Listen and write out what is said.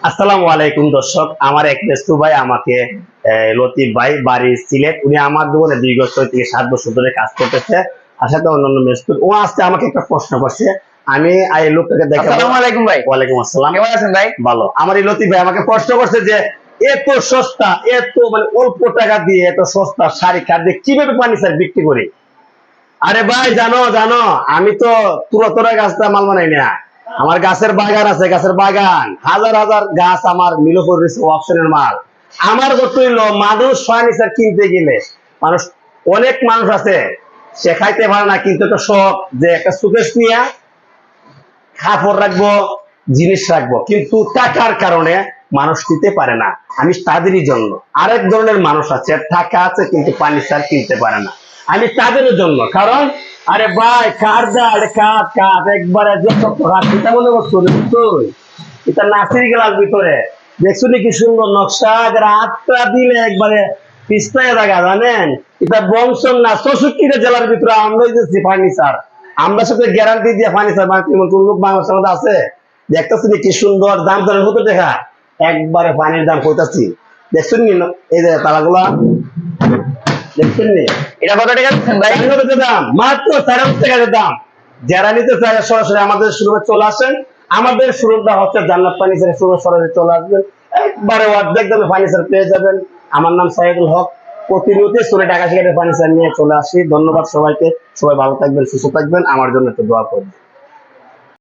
আসসালামু আলাইকুম দর্শক আমার এক মেস্তু ভাই আমাকে লতিফ ভাই বাড়ি সিলেট উনি আমার দোকানে দীর্ঘ ছয় থেকে সাত বছর ধরে কাজ করতেছে আর সাথে অন্যান্য মেস্তু ও আজকে আমাকে একটা প্রশ্ন করছে। আমি এই লোকটাকে দেখে আসসালামু আলাইকুম ভাই। ওয়ালাইকুম আসসালাম। কেমন আছেন ভাই? ভালো। আমার এই লতিফ ভাই আমাকে প্রশ্ন করছে যে এত সস্তা এত মানে অল্প টাকা দিয়ে এত সস্তা শাড়ি কার দিয়ে কীভাবে পানি স্যার বিক্রি করি? আরে ভাই জানো জানো আমি তো তুরা তোরা গাছটা মাল বানাই না। আমার গাছের বাগান আছে, গাছের বাগান। হাজার হাজার গাছ আমার মিলো করে অপশনের মাল। আমার হইল মানুষ ফার্নিচার কিনতে গেলে। মানুষ, অনেক মানুষ আছে, সে খাইতে পারে না, কিন্তু একটা শখ যে একটা সুকেশ নিয়ে কাপড় রাখব, জিনিস রাখব। কিন্তু টাকার কারণে মানুষ দিতে পারে না। আমি তাদেরই জন্য। আরেক ধরনের মানুষ আছে, টাকা আছে, কিন্তু সার কিনতে পারে না। আমি তাদের জন্য। কারণ আরে ভাই, কার দাঁড়? কাঠ কাঠ একবারে যত এটা মনে করছ তুই? এটা নাসির গেলার ভিতরে। দেখছ কি সুন্দর নকশা? যারা হাতটা দিলে একবারে পিস্তায় দেখা জানেন? এটা বংশন না, চৌষট্টিটা জেলার ভিতরে আমরা দিচ্ছি ফার্নিচার। আমরা সাথে গ্যারান্টি দিয়ে ফার্নিচার মানে কোন লোক বাংলাদেশের মধ্যে আছে? দেখতেছি কি সুন্দর দাম দরের কত দেখা? একবারে পানির দাম কইতাছি। দেখছেন নি এই যে তালাগুলা? দেখছেন এটা কত টাকা ভাই? দাম মাত্র চার হাজার দাম। যারা নিতে চায় সরাসরি আমাদের শুরুতে চলে আসেন। আমাদের শুরুটা হচ্ছে জান্নাত ফার্নিচারের শুরু সরাসরি চলে আসবেন। একবারে অর্ধেক দামে ফার্নিচার পেয়ে যাবেন। আমার নাম সাইদুল হক। প্রতিনিয়ত টাকা শিকারের ফার্নিচার নিয়ে চলে আসি। ধন্যবাদ সবাইকে। সবাই ভালো থাকবেন সুস্থ থাকবেন। আমার জন্য একটু দোয়া করবেন।